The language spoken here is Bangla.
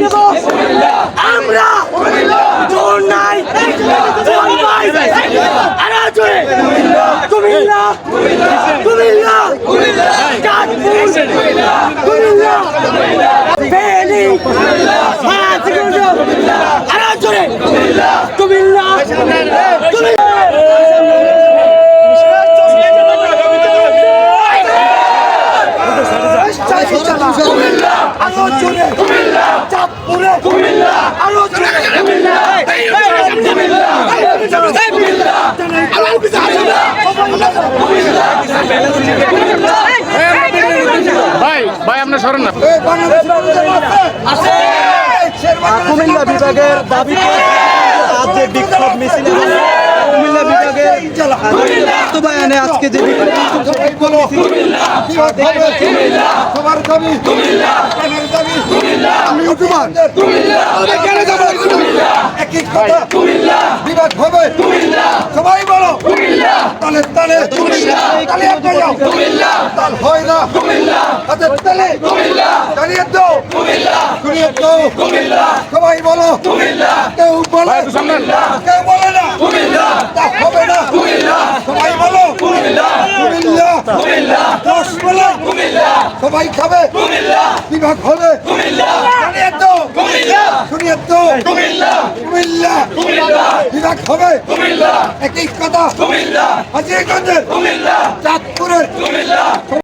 নেব। আমরা জোর নাই আরও জোরে কুমিল্লা কুমিল্লা চাঁদপুর কুমিল্লা ফেনী আরও জোরে কুমিল্লা কুমিল্লা। আরও জোরে। কুমিল্লা। চাঁদপুরে। কুমিল্লা। আরও জোরে। কুমিল্লা। কুমিল্লা। ভাই ভাই আপনার সরেন না। কুমিল্লা বিভাগের দাবি আজ যে বিক্ষোভ মিছিল বাস্তবায়নে আজকে যে বিক্ষোভ সবার দাবি প্রাণের দাবি আমি ইউটিউবার একই কথা। বিবাদ হবে। সবাই বলো। তালে তালে তালে একটা যাও। তাল হয় না। হাতের তালে দাঁড়িয়ে দাও। ঘুরিয়ে দাও। সবাই বলো। কেউ বলে কেউ বলে না তা হবে না সবাই বলো কুমিল্লা। দশ সবাই খাবে। বিভাগ কুমিল্লা। বিভাগ হবে। একই কথা। হাজিরগঞ্জের চাঁদপুরের।